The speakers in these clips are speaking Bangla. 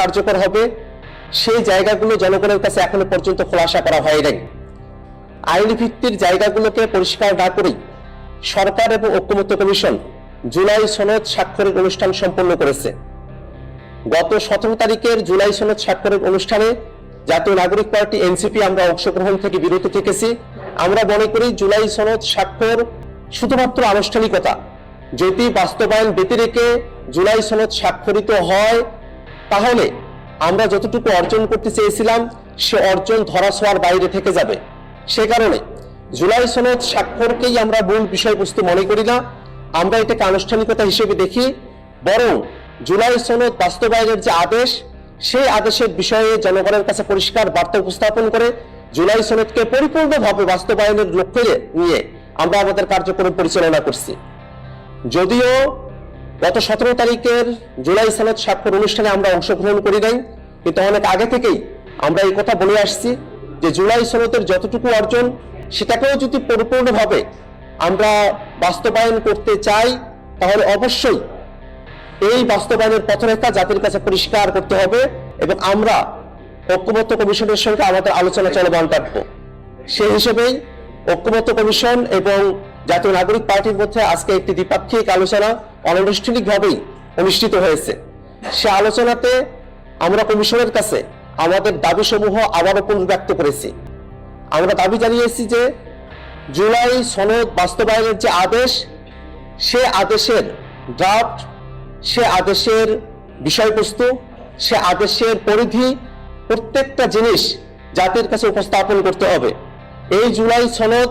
কার্যকর হবে, সেই জায়গাগুলো জনগণের কাছে এখনও পর্যন্ত খোলাসা করা হয় নাই। আইনি ভিত্তির জায়গাগুলোকে পরিষ্কার না করেই সরকার এবং ঐক্যমত্য কমিশন জুলাই সনদ স্বাক্ষরের অনুষ্ঠান সম্পন্ন করেছে। গত সতেরো তারিখের জুলাই সনদ স্বাক্ষরের অনুষ্ঠানে জাতীয় নাগরিক পার্টি এনসিপি আমরা অংশগ্রহণ থেকে বিরত থেকেছি। আমরা মনে করি জুলাই সনদ স্বাক্ষর শুধুমাত্র আনুষ্ঠানিকতা যদি বাস্তবায়ন ব্যতি রেখে জুলাই সনদ স্বাক্ষরিত হয় তাহলে আমরা যতটুকু অর্জন করতে চেয়েছিলাম, সে অর্জন ধরাছোঁয়ার বাইরে থেকে যাবে। সে কারণে জুলাই সনদ স্বাক্ষরকেই আমরা মূল বিষয়বস্তু মনে করি না। আমরা এটাকে আনুষ্ঠানিকতা হিসেবে দেখি, বরং জুলাই সনদ বাস্তবায়নের যে আদেশ, সেই আদেশের বিষয়ে জনগণের কাছে পরিষ্কার বার্তা উপস্থাপন করে জুলাই সনদকে পরিপূর্ণভাবে বাস্তবায়নের লক্ষ্যে নিয়ে আমরা আমাদের কার্যক্রম পরিচালনা করছি। যদিও গত সতেরো তারিখের জুলাই সনদ স্বাক্ষর অনুষ্ঠানে আমরা অংশগ্রহণ করি নাই, কিন্তু অনেক আগে থেকেই আমরা এই কথা বলে আসছি যে জুলাই সনদের যতটুকু অর্জন, সেটাকেও যদি পরিপূর্ণভাবে আমরা বাস্তবায়ন করতে চাই, তাহলে অবশ্যই এই বাস্তবায়নের পথরেখা জাতির কাছে পরিষ্কার করতে হবে এবং আমরা ঐক্যমত্য কমিশনের সঙ্গে আমাদের আলোচনা চলমান রাখব সেই হিসেবেই ঐক্যমত্য কমিশন এবং জাতীয় নাগরিক পার্টির মধ্যে আজকে একটি দ্বিপাক্ষিক আলোচনা অনানুষ্ঠানিকভাবেই অনুষ্ঠিত হয়েছে। সে আলোচনাতে আমরা কমিশনের কাছে আমাদের দাবিসমূহ আবারও পুনর্ব্যক্ত করেছি। আমরা দাবি জানিয়েছি যে জুলাই সনদ বাস্তবায়নের যে আদেশ, সে আদেশের ড্রাফট সে আদেশের বিষয়বস্তু, সে আদেশের পরিধি প্রত্যেকটা জিনিস জাতির কাছে উপস্থাপন করতে হবে। এই জুলাই সনদ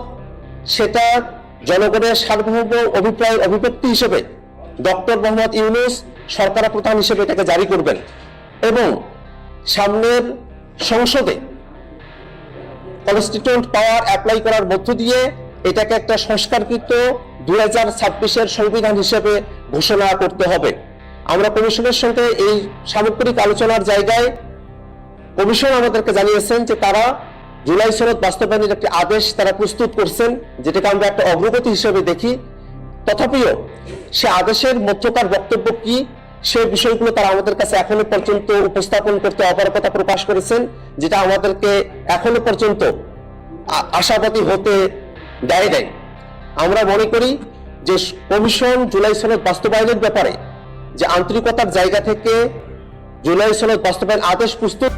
সেটা জনগণের সার্বভৌম অভিপ্রায়ের অভিব্যক্তি হিসেবে ডক্টর মোহাম্মদ ইউনুস সরকার প্রধান হিসেবে এটাকে জারি করবেন এবং সামনের সংসদে কনস্টিটিউন্ট পাওয়ার অ্যাপ্লাই করার মধ্য দিয়ে এটাকে একটা সংস্কারকৃত দুই হাজার ছাব্বিশের সংবিধান হিসেবে ঘোষণা করতে হবে। আমরা কমিশনের সঙ্গে এই সামগ্রিক আলোচনার জায়গায় কমিশন আমাদেরকে জানিয়েছেন যে তারা জুলাই সনদ বাস্তবায়নের একটি আদেশ তারা প্রস্তুত করছেন, যেটাকে আমরা একটা অগ্রগতি হিসেবে দেখি। তথাপিও সে আদেশের মধ্যকার বক্তব্য কি, সে বিষয়গুলো তারা আমাদের কাছে এখনও পর্যন্ত উপস্থাপন করতে অপারগতা প্রকাশ করেছেন, যেটা আমাদেরকে এখনও পর্যন্ত আশাবাদী হতে দেয় দেয় আমরা মনে করি যে কমিশন জুলাই সনদ বাস্তবায়নের ব্যাপারে যে আন্তরিকতার জায়গা থেকে জুলাই সনদ বাস্তবায়ন আদেশ প্রস্তুত